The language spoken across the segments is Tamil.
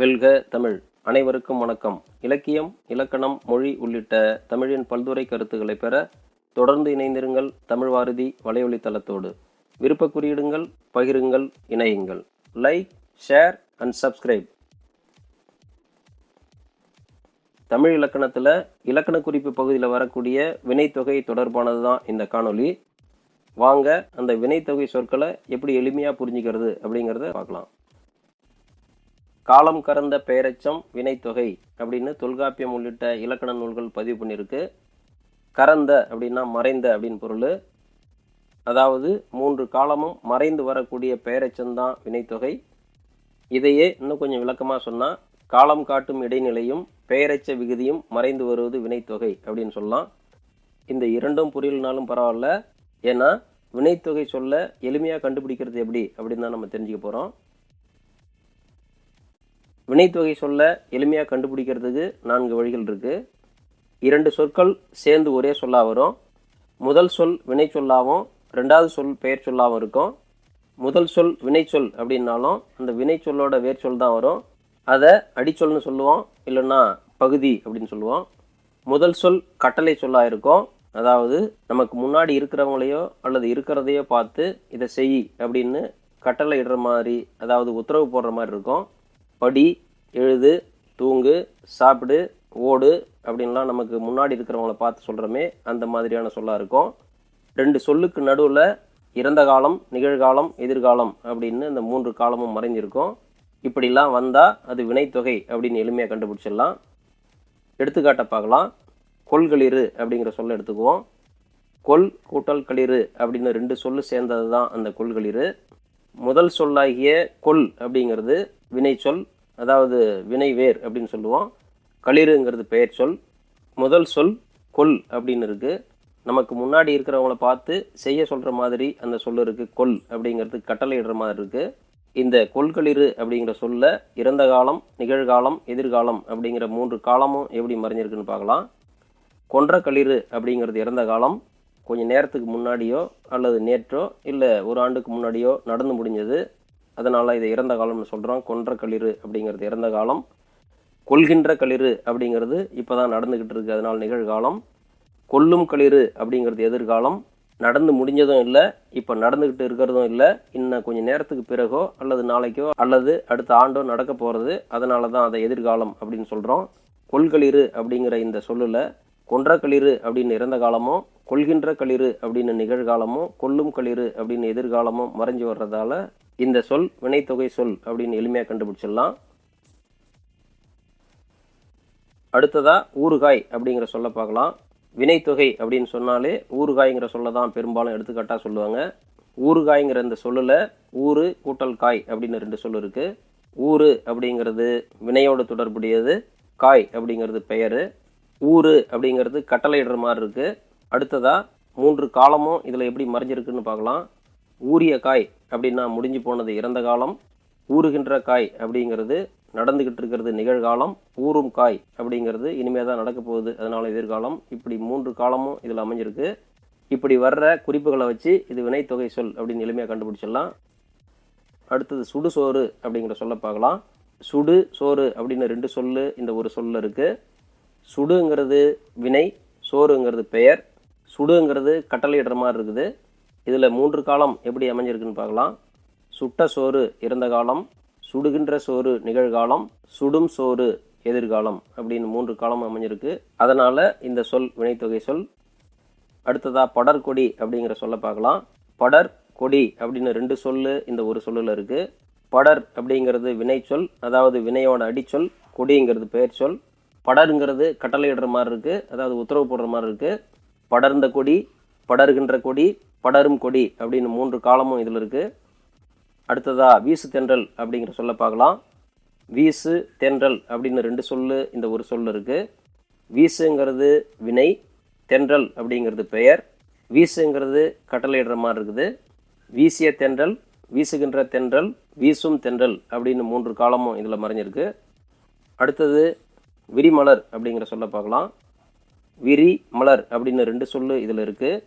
வெல்க தமிழ். அனைவருக்கும் வணக்கம். இலக்கியம் இலக்கணம் மொழி உள்ளிட்ட தமிழின் பல்துறை கருத்துக்களை பெற தொடர்ந்து இணைந்திருங்கள் தமிழ் வாரதி வலையொலி தளத்தோடு விருப்ப குறியிடுங்கள் பகிருங்கள் இணையுங்கள். Like share and subscribe Tamil இலக்கணத்தில் இலக்கண குறிப்பு பகுதியில் வரக்கூடிய வினைத்தொகை தொடர்பானது தான் இந்த காணொளி. வாங்க அந்த வினைத்தொகை சொற்களை எப்படி எளிமையாக புரிஞ்சுக்கிறது அப்படிங்கிறத பார்க்கலாம். காலம் கறந்த பெயரச்சம் வினைத்தொகை அப்படின்னு தொல்காப்பியம் உள்ளிட்ட இலக்கண நூல்கள் பதிவு பண்ணியிருக்கு. கறந்த அப்படின்னா மறைந்த அப்படின்னு பொருள். அதாவது மூன்று காலமும் மறைந்து வரக்கூடிய பெயரச்சம்தான் வினைத்தொகை இதையே இன்னும் கொஞ்சம் விளக்கமாக சொன்னால் காலம் காட்டும் இடைநிலையும் பெயரச்ச விகுதியும் மறைந்து வருவது வினைத்தொகை அப்படின்னு சொல்லலாம். இந்த இரண்டும் புரியலனாலும் பரவாயில்ல. ஏன்னா வினைத்தொகை சொல்ல எளிமையாக கண்டுபிடிக்கிறது எப்படி அப்படின்னு தான் நம்ம தெரிஞ்சுக்க போகிறோம் வினைத்தொகை சொல்ல எளிமையாக கண்டுபிடிக்கிறதுக்கு நான்கு வழிகள் இருக்குது இரண்டு சொற்கள் சேர்ந்து ஒரே சொல்லாக வரும். முதல் சொல் வினை சொல்லாகவும் ரெண்டாவது சொல் பெயர் சொல்லாகவும் இருக்கும். முதல் சொல் வினைச்சொல் அப்படின்னாலும் அந்த வினை சொல்லோட வேர் சொல் தான் வரும். அதை அடிச்சொல்னு சொல்லுவோம் இல்லைன்னா பகுதி அப்படின்னு சொல்லுவோம். முதல் சொல் கட்டளை சொல்லாக இருக்கும். அதாவது நமக்கு முன்னாடி இருக்கிறவங்களையோ அல்லது இருக்கிறதையோ பார்த்து இதை செய் அப்படின்னு கட்டளை இடுற மாதிரி அதாவது உத்தரவு போடுற மாதிரி இருக்கும். படி எழுது தூங்கு சாப்பிடு ஓடு அப்படின்லாம் நமக்கு முன்னாடி இருக்கிறவங்கள பார்த்து சொல்கிறோமே அந்த மாதிரியான சொல்லாக இருக்கும். ரெண்டு சொல்லுக்கு நடுவில் இறந்த காலம் நிகழ்காலம் எதிர்காலம் அப்படின்னு இந்த மூன்று காலமும் மறைஞ்சிருக்கும். இப்படிலாம் வந்தால் அது வினைத்தொகை அப்படின்னு எளிமையாக கண்டுபிடிச்சிடலாம். எடுத்துக்காட்டை பார்க்கலாம். கொள்களிரு அப்படிங்கிற சொல்ல எடுத்துக்குவோம். கொல் கூட்டல் களிறு அப்படின்னு ரெண்டு சொல்லு சேர்ந்தது தான் அந்த கொள்களிரு முதல் சொல்லாகிய கொல் அப்படிங்கிறது வினைச்சொல் அதாவது வினை வேர் அப்படின்னு சொல்லுவோம். களிறுங்கிறது பெயர் சொல். முதல் சொல் கொல் அப்படின்னு இருக்குது நமக்கு முன்னாடி இருக்கிறவங்கள பார்த்து செய்ய சொல்கிற மாதிரி அந்த சொல் இருக்குது கொல் அப்படிங்கிறது கட்டளை இடுற மாதிரி இருக்குது இந்த கொள்களிறு அப்படிங்கிற சொல்ல இறந்த காலம் நிகழ்காலம் எதிர்காலம் அப்படிங்கிற மூன்று காலமும் எப்படி மறைஞ்சிருக்குன்னு பார்க்கலாம். கொன்ற களிறு அப்படிங்கிறது இறந்த காலம் கொஞ்சம் நேரத்துக்கு முன்னாடியோ அல்லது நேற்றோ இல்லை ஒரு ஆண்டுக்கு முன்னாடியோ நடந்து முடிஞ்சது. அதனால் இதை இறந்த காலம்னு சொல்கிறோம் கொன்ற களிறு அப்படிங்கிறது இறந்த காலம். கொள்கின்ற களிறு அப்படிங்கிறது இப்போ தான் நடந்துக்கிட்டு இருக்குது அதனால் நிகழ்காலம். கொல்லும் களிறு அப்படிங்கிறது எதிர்காலம். நடந்து முடிஞ்சதும் இல்லை. இப்போ நடந்துக்கிட்டு இருக்கிறதும் இல்லை. இன்னும் கொஞ்சம் நேரத்துக்கு பிறகோ அல்லது நாளைக்கோ அல்லது அடுத்த ஆண்டோ நடக்க போகிறது அதனால தான் அதை எதிர்காலம் அப்படின்னு சொல்கிறோம் கொள்களிறு அப்படிங்கிற இந்த சொல்லில் கொன்ற களிறு அப்படின்னு இறந்த காலமோ கொள்கின்ற களிறு அப்படின்னு நிகழ்காலமும் கொல்லும் களிறு அப்படின்னு எதிர்காலமும் மறைஞ்சு வர்றதால இந்த சொல் வினைத்தொகை சொல் அப்படின்னு எளிமையாக கண்டுபிடிச்சிடலாம். அடுத்ததா ஊறுகாய் அப்படிங்கிற சொல்ல பார்க்கலாம். வினைத்தொகை அப்படின்னு சொன்னாலே ஊறுகாய்ங்கிற சொல்ல தான் பெரும்பாலும் எடுத்துக்காட்டாக சொல்லுவாங்க. ஊறுகாய்ங்கிற இந்த சொல்லில் ஊறு கூட்டல் காய் அப்படின்னு ரெண்டு சொல் இருக்குது ஊறு அப்படிங்கிறது வினையோடு தொடர்புடையது காய் அப்படிங்கிறது பெயர். ஊர் அப்படிங்கிறது கட்டளையிடுற மாதிரி இருக்குது அடுத்ததாக மூன்று காலமும் இதில் எப்படி மறைஞ்சிருக்குன்னு பார்க்கலாம். ஊறிய காய் அப்படின்னா முடிஞ்சு போனது இறந்த காலம். ஊறுகின்ற காய் அப்படிங்கிறது நடந்துக்கிட்டு இருக்கிறது நிகழ்காலம். ஊறும் காய் அப்படிங்கிறது இனிமே தான் நடக்க போகுது அதனால் எதிர்காலம். இப்படி மூன்று காலமும் இதில் அமைஞ்சிருக்கு. இப்படி வர்ற குறிப்புகளை வச்சு இது வினைத்தொகை சொல் அப்படின்னு எளிமையாக கண்டுபிடிச்சிடலாம். அடுத்தது சுடு சோறு அப்படிங்கிற சொல்ல பார்க்கலாம். சுடு சோறு அப்படின்னு ரெண்டு சொல்லு இந்த ஒரு சொல்ல இருக்குது சுடுங்கிறது வினை சோறுங்கிறது பெயர். சுடுங்கிறது கட்டளையிடுற மாதிரி இருக்குது. இதில் மூன்று காலம் எப்படி அமைஞ்சிருக்குன்னு பார்க்கலாம். சுட்ட சோறு இறந்த காலம் சுடுகின்ற சோறு நிகழ்காலம் சுடும் சோறு எதிர்காலம் அப்படின்னு மூன்று காலம் அமைஞ்சிருக்கு. அதனால் இந்த சொல் வினைத்தொகை சொல். அடுத்ததாக படர்கொடி அப்படிங்கிற சொல்ல பார்க்கலாம். படர் கொடி அப்படின்னு ரெண்டு சொல்லு இந்த ஒரு சொல்லில் இருக்குது படர் அப்படிங்கிறது வினைச்சொல் அதாவது வினையோட அடிச்சொல் கொடிங்கிறது பெயர் சொல் படருங்கிறது கட்டளையிடுற மாதிரி இருக்கு. அதாவது உத்தரவு போடுற மாதிரி இருக்கு. படர்ந்த கொடி படர்கின்ற கொடி படரும் கொடி அப்படின்னு மூன்று காலமும் இதில் இருக்கு. அடுத்ததா வீசு தென்றல் அப்படிங்கிற சொல்ல பார்க்கலாம். வீசு தென்றல் அப்படின்னு ரெண்டு சொல்லு இந்த ஒரு சொல் இருக்கு. வீசுங்கிறது வினை தென்றல் அப்படிங்கிறது பெயர். வீசுங்கிறது கட்டளையிடுற மாதிரி இருக்குது. வீசிய தென்றல் வீசுகின்ற தென்றல் வீசும் தென்றல் அப்படின்னு மூன்று காலமும் இதில் மறைஞ்சிருக்கு. அடுத்தது விரிமலர் அப்படிங்கிற சொல்ல பார்க்கலாம். விரி மலர் அப்படின்னு ரெண்டு சொல் இதில் இருக்குது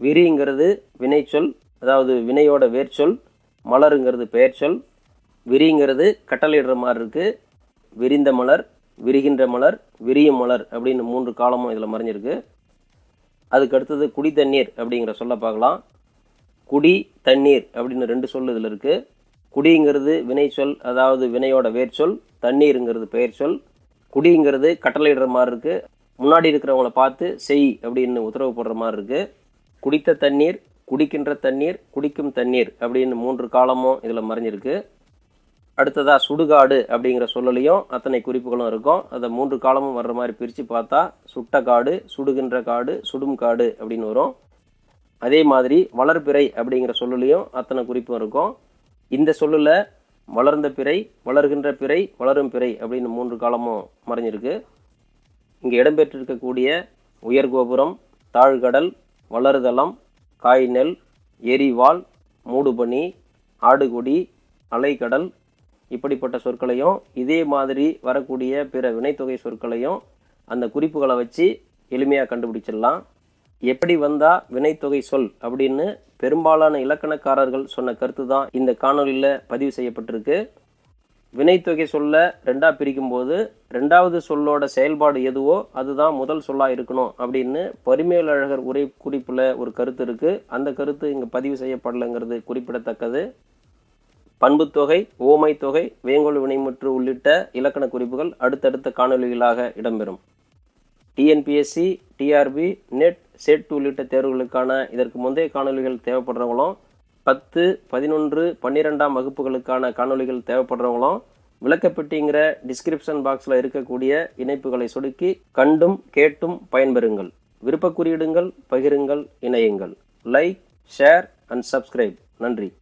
விரிங்கிறது வினைச்சொல் அதாவது வினையோட வேர்ச்சொல் மலருங்கிறது பெயர்ச்சொல். விரிங்கிறது கட்டளையிடுற மாதிரி இருக்குது விரிந்த மலர் விரிகின்ற மலர் விரியும் மலர் அப்படின்னு மூன்று காலமும் இதில் மறைஞ்சிருக்கு. அதுக்கு அடுத்தது குடி தண்ணீர் அப்படிங்கிற சொல்ல பார்க்கலாம். குடி தண்ணீர் அப்படின்னு ரெண்டு சொல் இதில் இருக்குது குடிங்கிறது வினை சொல் அதாவது வினையோட வேர்ச்சொல் தண்ணீருங்கிறது பெயர் சொல் குடிங்கிறது கட்டளையிடுற மாதிரி இருக்குது முன்னாடி இருக்கிறவங்கள பார்த்து செய் அப்படின்னு உத்தரவு போடுற மாதிரி இருக்குது குடித்த தண்ணீர் குடிக்கின்ற தண்ணீர் குடிக்கும் தண்ணீர் அப்படின்னு மூன்று காலமும் இதில் மறைஞ்சிருக்கு. அடுத்ததாக சுடுகாடு அப்படிங்கிற சொல்லலையும் அத்தனை குறிப்புகளும் இருக்கும். அதை மூன்று காலமும் வர்ற மாதிரி பிரித்து பார்த்தா சுட்ட காடு சுடுகின்ற காடு சுடும் காடு அப்படின்னு வரும். அதே மாதிரி வளர்பிறை அப்படிங்கிற சொல்லலையும் அத்தனை குறிப்பும் இருக்கும். இந்த சொல்லில் வளர்ந்த பிறை வளர்கின்ற பிறை வளரும் பிறை அப்படின்னு மூன்று காலமும் மறைஞ்சிருக்கு. இங்கே இடம்பெற்றிருக்கக்கூடிய உயர்கோபுரம் தாழ்கடல் காய் காய்நெல் எரிவாள் மூடுபனி ஆடுகுடி அலைக்கடல் இப்படிப்பட்ட சொற்களையும் இதே மாதிரி வரக்கூடிய பிற வினைத்தொகை சொற்களையும் அந்த குறிப்புகளை வச்சு எளிமையாக கண்டுபிடிச்சிடலாம். எப்படி வந்தா வினைத்தொகை சொல் அப்படின்னு பெரும்பாலான இலக்கணக்காரர்கள் சொன்ன கருத்து தான் இந்த காணொலியில் பதிவு செய்யப்பட்டிருக்கு. வினைத்தொகை சொல்ல ரெண்டாக பிரிக்கும் போது ரெண்டாவது சொல்லோட செயல்பாடு எதுவோ அதுதான் முதல் சொல்லா இருக்கணும் அப்படின்னு பரிமேலழகர் உரை குறிப்பில் ஒரு கருத்து இருக்குது அந்த கருத்து இங்கே பதிவு செய்யப்படலைங்கிறது குறிப்பிடத்தக்கது. பண்புத்தொகை ஓமை தொகை வேங்கோல் வினைமுற்று உள்ளிட்ட இலக்கண குறிப்புகள் அடுத்தடுத்த காணொலிகளாக இடம்பெறும். டிஎன்பிஎஸ்சி டிஆர்பி நெட் செட் உள்ளிட்ட தேர்வுகளுக்கான இதற்கு முந்தைய காணொலிகள் தேவைப்படுறவங்களும் பத்து பதினொன்று பன்னிரெண்டாம் வகுப்புகளுக்கான காணொலிகள் தேவைப்படுறவங்களும் விளக்கப்பட்டிங்கிற டிஸ்கிரிப்ஷன் பாக்ஸில் இருக்கக்கூடிய இணைப்புகளை சொடுக்கி கண்டும் கேட்டும் பயன்பெறுங்கள். விருப்ப குறியிடுங்கள் பகிருங்கள் இணையுங்கள். லைக் ஷேர் அண்ட் சப்ஸ்கிரைப் நன்றி.